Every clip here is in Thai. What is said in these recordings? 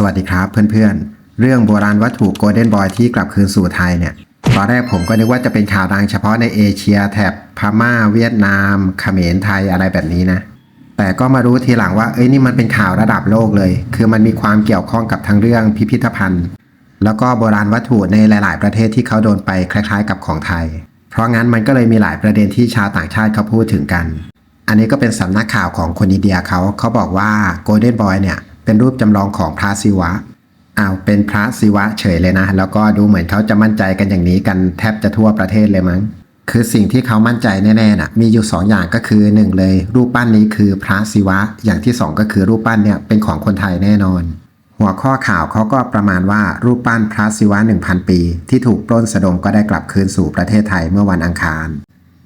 สวัสดีครับเพื่อนๆ เรื่องโบราณวัตถุโกลเด้นบอยที่กลับคืนสู่ไทยเนี่ย ตอนแรกผมก็นึกว่าจะเป็นข่าวดังเฉพาะในเอเชียแถบพม่า เวียดนามเขมรไทยอะไรแบบนี้นะ แต่ก็มารู้ทีหลังว่าเอ้ยนี่มันเป็นข่าวระดับโลกเลย คือมันมีความเกี่ยวข้องกับทั้งเรื่องพิพิธภัณฑ์ แล้วก็โบราณวัตถุในหลาย ๆ ประเทศที่เขาโดนไปคล้าย ๆ กับของไทย เพราะงั้นมันก็เลยมีหลายประเด็นที่ชาวต่างชาติเขาพูดถึงกัน อันนี้ก็เป็นสำนักข่าวของคนอินเดียเขาเขาบอกว่าโกลเด้นบอยเนี่ย เป็นรูปจำลองของพระศิวะอ้าวเป็นพระศิวะเฉยเลยนะ แล้วก็ดูเหมือนเขาจะมั่นใจกันอย่างนี้กันแทบจะทั่วประเทศเลยมั้ง คือสิ่งที่เขามั่นใจแน่ๆน่ะมีอยู่ 2 อย่างก็คือ 1 เลย รูปปั้นนี้คือพระศิวะ อย่างที่ 2 ก็คือรูปปั้นเนี่ยเป็นของคนไทยแน่นอน หัวข้อข่าวเขาก็ประมาณว่ารูปปั้นพระศิวะ 1,000 ปี ที่ถูกปล้นสะดมก็ได้กลับคืนสู่ประเทศไทยเมื่อวันอังคาร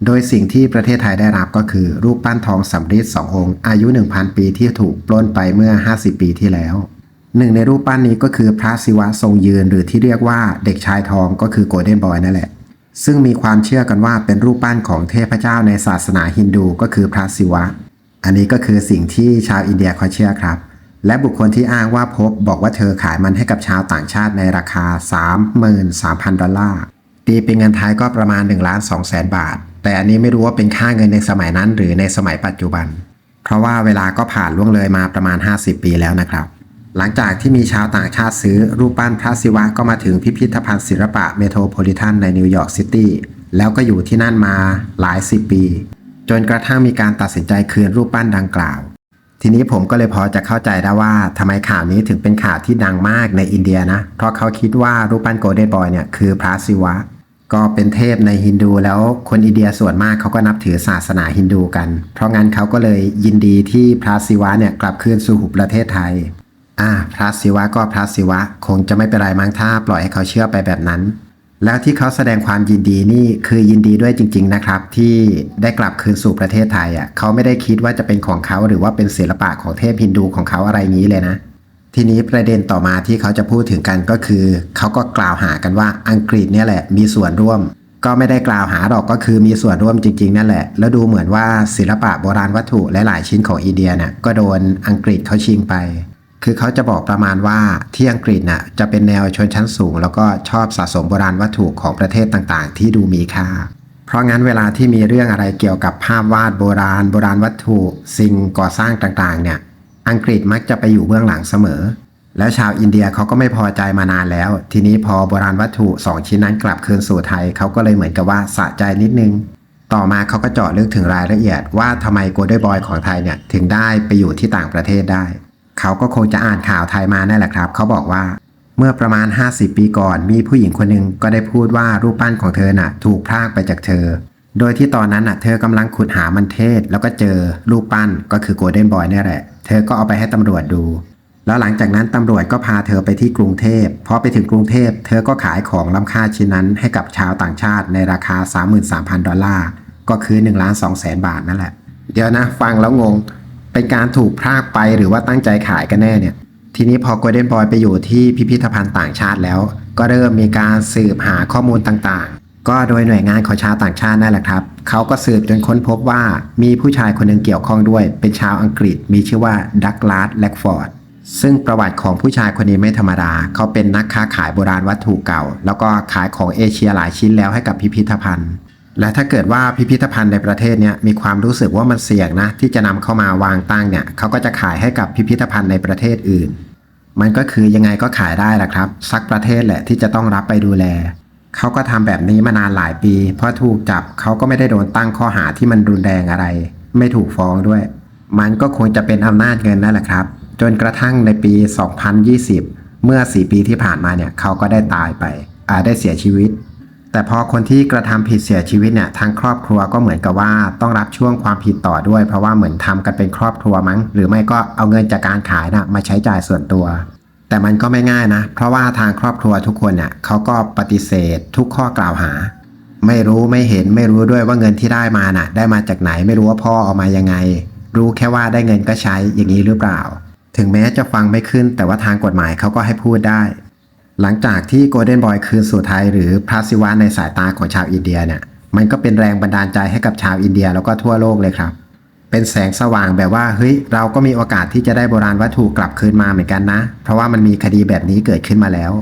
โดยสิ่งที่ประเทศไทยได้รับก็คือ รูปปั้นทองสำริดสององค์ อายุ 1,000 ปีที่ถูกปล้นไปเมื่อ 50 ปีที่แล้วหนึ่งในรูปปั้นนี้ก็คือพระศิวะทรงยืนหรือที่เรียกว่าเด็กชายทองก็คือโกลเด้นบอยนั่นแหละ ซึ่งมีความเชื่อกันว่าเป็นรูปปั้นของเทพเจ้าในศาสนาฮินดูก็คือพระศิวะ อันนี้ก็คือสิ่งที่ชาวอินเดียเขาเชื่อครับ และบุคคลที่อ้างว่าพบบอกว่าเธอขายมันให้กับชาวต่างชาติในราคา 33,000 ดอลลาร์ตีเป็นเงินไทยก็ประมาณ1ล้าน2แสนบาท แต่อันนี้ไม่รู้ว่าเป็นค่าเงินในสมัยนั้นหรือในสมัยปัจจุบัน เพราะว่าเวลาก็ผ่านล่วงเลยมาประมาณ 50 ปีแล้วนะครับ หลังจากที่มีชาวต่างชาติซื้อรูปปั้นพระศิวะก็มาถึงพิพิธภัณฑ์ศิลปะเมโทรโพลิแทนในนิวยอร์กซิตี้แล้วก็อยู่ที่นั่นมาหลายสิบปี จนกระทั่งมีการตัดสินใจคืนรูปปั้นดังกล่าว ทีนี้ผมก็เลยพอจะเข้าใจได้ว่าทำไมข่าวนี้ถึงเป็นข่าวที่ดังมากในอินเดียนะ เพราะเขาคิดว่ารูปปั้นโกลเด้นบอยเนี่ยคือพระศิวะ ก็เป็นเทพในฮินดูแล้วคนอินเดียส่วนมากเขาก็นับถือศาสนาฮินดูกัน เพราะงั้นเขาก็เลยยินดีที่พระศิวะเนี่ยกลับคืนสู่ประเทศไทยอ่าพระศิวะก็พระศิวะคงจะไม่เป็นไรมั้งถ้าปล่อยให้เขาเชื่อไปแบบนั้น แล้วที่เขาแสดงความยินดีนี่คือยินดีด้วยจริง ๆนะครับ ที่ได้กลับคืนสู่ประเทศไทยอะเขาไม่ได้คิดว่าจะเป็นของเขาหรือว่าเป็นศิลปะของเทพฮินดูของเขาอะไรนี้เลยนะ ทีนี้ประเด็นต่อมาที่เขาจะพูดถึงกันก็คือ เขาก็กล่าวหากันว่าอังกฤษเนี่ยแหละมีส่วนร่วม ก็ไม่ได้กล่าวหาหรอกก็คือมีส่วนร่วมจริง ๆ นั่นแหละ แล้วดูเหมือนว่าศิลปะโบราณวัตถุหลายๆชิ้นของอินเดียเนี่ยก็โดนอังกฤษเขาชิงไป คือเขาจะบอกประมาณว่าที่อังกฤษน่ะจะเป็นแนวชนชั้นสูง แล้วก็ชอบสะสมโบราณวัตถุของประเทศต่างๆ ที่ดูมีค่า เพราะงั้นเวลาที่มีเรื่องอะไรเกี่ยวกับภาพวาดโบราณ โบราณวัตถุ สิ่งก่อสร้างต่างๆเนี่ย อังกฤษมักจะไปอยู่เบื้องหลังเสมอ แล้วชาวอินเดียเขาก็ไม่พอใจมานานแล้ว ทีนี้พอโบราณวัตถุสองชิ้นนั้นกลับคืนสู่ไทยเขาก็เลยเหมือนกับว่าสะใจนิดนึง ต่อมาเขาก็เจาะลึกถึงรายละเอียดว่าทำไมโกลเด้นบอยของไทยเนี่ยถึงได้ไปอยู่ที่ต่างประเทศได้ เขาก็คงจะอ่านข่าวไทยมาแน่แหละครับ เขาบอกว่าเมื่อประมาณ 50 ปีก่อนมีผู้หญิงคนหนึ่งก็ได้พูดว่ารูปปั้นของเธอน่ะ ถูกพรากไปจากเธอ โดยที่ตอนนั้นน่ะ เธอกำลังขุดหามันเทศ แล้วก็เจอรูปปั้นก็คือโกลเด้นบอยนี่แหละ เธอก็เอาไปให้ตำรวจดู แล้วหลังจากนั้นตำรวจก็พาเธอไปที่กรุงเทพพอไปถึงกรุงเทพ เธอก็ขายของล้ำค่าชิ้นนั้นให้กับชาวต่างชาติในราคา 33,000 ดอลลาร์ ก็คือ1ล้าน2แสนบาทนั่นแหละ เดี๋ยวนะฟังแล้วงง เป็นการถูกพรากไปหรือว่าตั้งใจขายกันแน่เนี่ย ทีนี้พอโกลเด้นบอยไปอยู่ที่พิพิธภัณฑ์ต่างชาติแล้ว ก็เริ่มมีการสืบหาข้อมูลต่าง ก็โดยหน่วยงานของชาวต่างชาตินั่นแหละครับเขาก็สืบจนค้นพบว่ามีผู้ชายคนหนึ่งเกี่ยวข้องด้วย เป็นชาวอังกฤษมีชื่อว่าดักลาสแลกฟอร์ดซึ่งประวัติของผู้ชายคนนี้ไม่ธรรมดา เขาเป็นนักค้าขายโบราณวัตถุเก่า แล้วก็ขายของเอเชียหลายชิ้นแล้วให้กับพิพิธภัณฑ์ และถ้าเกิดว่าพิพิธภัณฑ์ในประเทศนี่ยมีความรู้สึกว่ามันเสี่ยงนะ ที่จะนำเข้ามาวางตั้งเนี่ยเขาก็จะขายให้กับพิพิธภัณฑ์ในประเทศอื่น มันก็คือยังไงก็ขายได้แหละครับ สักประเทศแหละที่จะต้องรับไปดูแล เขาก็ทำแบบนี้มานานหลายปีพอถูกจับเขาก็ไม่ได้โดนตั้งข้อหาที่มันรุนแรงอะไร ไม่ถูกฟ้องด้วย มันก็คงจะเป็นอำนาจเงินนั่นแหละครับ จนกระทั่งในปี 2020 เมื่อ 4 ปีที่ผ่านมาเนี่ยเขาก็ได้ตายไปอาได้เสียชีวิต แต่พอคนที่กระทำผิดเสียชีวิตเนี่ยทางครอบครัวก็เหมือนกับว่าต้องรับช่วงความผิดต่อด้วย เพราะว่าเหมือนทำกันเป็นครอบครัวมั้ง หรือไม่ก็เอาเงินจากการขายนะมาใช้จ่ายส่วนตัว แต่มันก็ไม่ง่ายนะ เพราะว่าทางครอบครัวทุกคนเนี่ยเขาก็ปฏิเสธทุกข้อกล่าวหา ไม่รู้ไม่เห็นไม่รู้ด้วยว่าเงินที่ได้มาน่ะ ได้มาจากไหนไม่รู้ว่าพ่อเอามายังไง รู้แค่ว่าได้เงินก็ใช้อย่างนี้หรือเปล่า ถึงแม้จะฟังไม่ขึ้น แต่ว่าทางกฎหมายเขาก็ให้พูดได้ หลังจากที่โกลเด้นบอยคืนสู่ไทยหรือพระศิวะในสายตาของชาวอินเดียเนี่ยมันก็เป็นแรงบันดาลใจให้กับชาวอินเดียแล้วก็ทั่วโลกเลยครับ เป็นแสงสว่างแบบว่าเฮ้ยเราก็มีโอกาสที่จะได้โบราณวัตถุกลับคืนมาเหมือนกันนะ เพราะว่ามันมีคดีแบบนี้เกิดขึ้นมาแล้ว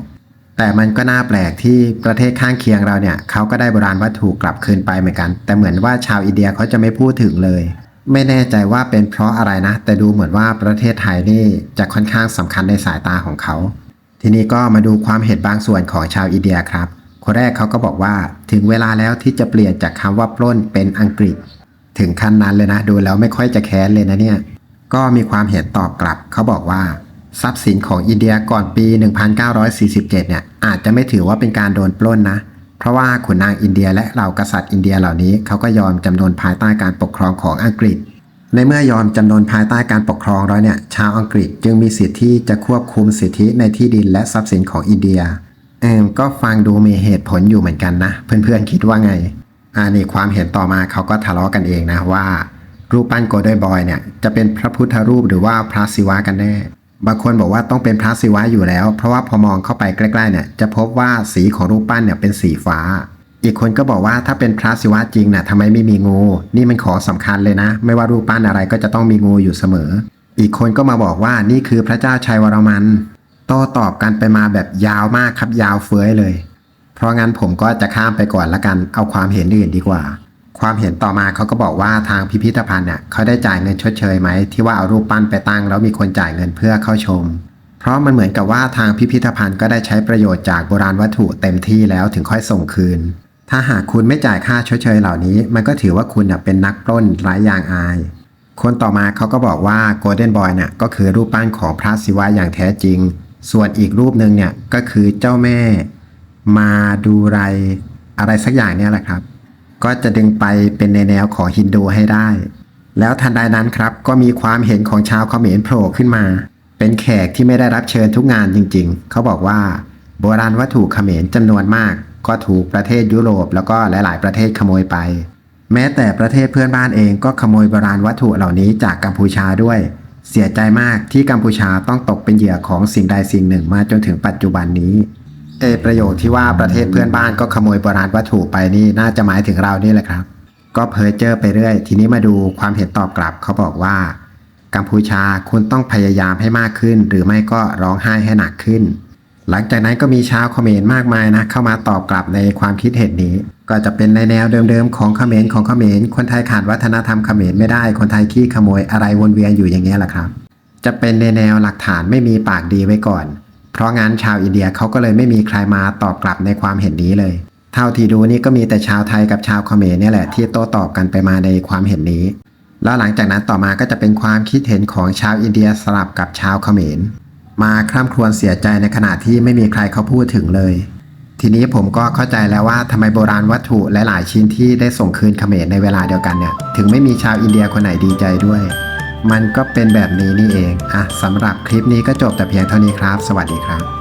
แต่มันก็น่าแปลกที่ประเทศข้างเคียงเราเนี่ยเขาก็ได้โบราณวัตถุกลับคืนไปเหมือนกัน แต่เหมือนว่าชาวอินเดียเขาจะไม่พูดถึงเลย ไม่แน่ใจว่าเป็นเพราะอะไรนะ แต่ดูเหมือนว่าประเทศไทยนี่จะค่อนข้างสำคัญในสายตาของเขา ทีนี้ก็มาดูความเห็นบางส่วนของชาวอินเดียครับคนแรกเขาก็บอกว่าถึงเวลาแล้วที่จะเปลี่ยนจากคำว่าปล้นเป็นอังกฤษ ถึงขั้นนั้นเลยนะ ดูแล้วไม่ค่อยจะแค้นเลยนะเนี่ย ก็มีความเห็นตอบกลับ เขาบอกว่า ทรัพย์สินของอินเดียก่อนปี 1947 เนี่ยอาจจะไม่ถือว่าเป็นการโดนปล้นนะ เพราะว่าขุนนางอินเดียและเหล่ากษัตริย์อินเดียเหล่านี้เขาก็ยอมจำนนภายใต้การปกครองของอังกฤษ ในเมื่อยอมจำนนภายใต้การปกครองแล้วเนี่ย ชาวอังกฤษจึงมีสิทธิที่จะควบคุมสิทธิในที่ดินและทรัพย์สินของอินเดียเอมก็ฟังดูมีเหตุผลอยู่เหมือนกันนะ เพื่อนๆคิดว่าไง อ่านี่ความเห็นต่อมาเขาก็ทะเลาะกันเองนะว่า รูปปั้นโกลเด้นบอยเนี่ยจะเป็นพระพุทธรูปหรือว่าพระศิวะกันแน่บางคนบอกว่าต้องเป็นพระศิวะอยู่แล้ว เพราะว่าพอมองเข้าไปใกล้ๆเนี่ยจะพบว่าสีของรูปปั้นเนี่ยเป็นสีฟ้า อีกคนก็บอกว่าถ้าเป็นพระศิวะจริงน่ะทำไมไม่มีงู นี่มันของสำคัญเลยนะ ไม่ว่ารูปปั้นอะไรก็จะต้องมีงูอยู่เสมอ อีกคนก็มาบอกว่านี่คือพระเจ้าชัยวรมันโต้ตอบกันไปมาแบบยาวมากครับยาวเฟ้ยเลย เพราะงั้นผมก็จะข้ามไปก่อนละกันเอาความเห็นอื่นดีกว่า ความเห็นต่อมาเขาก็บอกว่าทางพิพิธภัณฑ์เนี่ยเขาได้จ่ายเงินชดเชยไหมที่ว่าเอารูปปั้นไปตั้ง แล้วมีคนจ่ายเงินเพื่อเข้าชม เพราะมันเหมือนกับว่าทางพิพิธภัณฑ์ก็ได้ใช้ประโยชน์จากโบราณวัตถุเต็มที่แล้วถึงค่อยส่งคืน ถ้าหากคุณไม่จ่ายค่าชดเชยเหล่านี้ มันก็ถือว่าคุณเป็นนักปล้นไร้ยางอายคนต่อมาเขาก็บอกว่าโกลเด้นบอยเนี่ยก็คือรูปปั้นของพระศิวะอย่างแท้จริง ส่วนอีกรูปหนึ่งเนี่ยก็คือเจ้าแม่ มาดูไรอะไรสักอย่างเนี่ยแหละครับ ก็จะดึงไปเป็นในแนวของฮินดูให้ได้ แล้วทันใดนั้นครับก็มีความเห็นของชาวเขมรโผล่ขึ้นมา เป็นแขกที่ไม่ได้รับเชิญทุกงานจริง ๆ เขาบอกว่าโบราณวัตถุเขมรจำนวนมาก ก็ถูกประเทศยุโรปแล้วก็หลาย ๆ ประเทศขโมยไป แม้แต่ประเทศเพื่อนบ้านเองก็ขโมยโบราณวัตถุเหล่านี้จากกัมพูชาด้วย เสียใจมากที่กัมพูชาต้องตกเป็นเหยื่อของสิ่งใดสิ่งหนึ่งมาจนถึงปัจจุบันนี้ เอประโยคที่ว่าประเทศเพื่อนบ้านก็ขโมยโบราณวัตถุไปนี่น่าจะหมายถึงเรานี่แหละครับ ก็เพ้อเจ้อไปเรื่อย ทีนี้มาดูความเห็นตอบกลับเขาบอกว่า กัมพูชาคุณต้องพยายามให้มากขึ้น หรือไม่ก็ร้องไห้ให้หนักขึ้น หลังจากนั้นก็มีชาวเขมรมากมายนะเข้ามาตอบกลับในความคิดเห็นนี้ ก็จะเป็นในแนวเดิมๆของเขมรของเขมรคนไทยขาดวัฒนธรรมเขมรไม่ได้ คนไทยขี้ขโมยอะไรวนเวียนอยู่อย่างเงี้แหละครับ จะเป็นในแนวหลักฐานไม่มีปากดีไว้ก่อน เพราะงั้นชาวอินเดียเขาก็เลยไม่มีใครมาตอบกลับในความเห็นนี้เลย เท่าที่ดูนี่ก็มีแต่ชาวไทยกับชาวเขมรเนี่ยแหละที่โต้ตอบกันไปมาในความเห็นนี้ แล้วหลังจากนั้นต่อมาก็จะเป็นความคิดเห็นของชาวอินเดียสลับกับชาวเขมร มาคร่ำครวญเสียใจในขณะที่ไม่มีใครเขาพูดถึงเลย ทีนี้ผมก็เข้าใจแล้วว่าทำไมโบราณวัตถุหลายๆชิ้นที่ได้ส่งคืนเขมรในเวลาเดียวกันเนี่ยถึงไม่มีชาวอินเดียคนไหนดีใจด้วย มันก็เป็นแบบนี้นี่เองอะสำหรับคลิปนี้ก็จบแต่เพียงเท่านี้ครับ สวัสดีครับ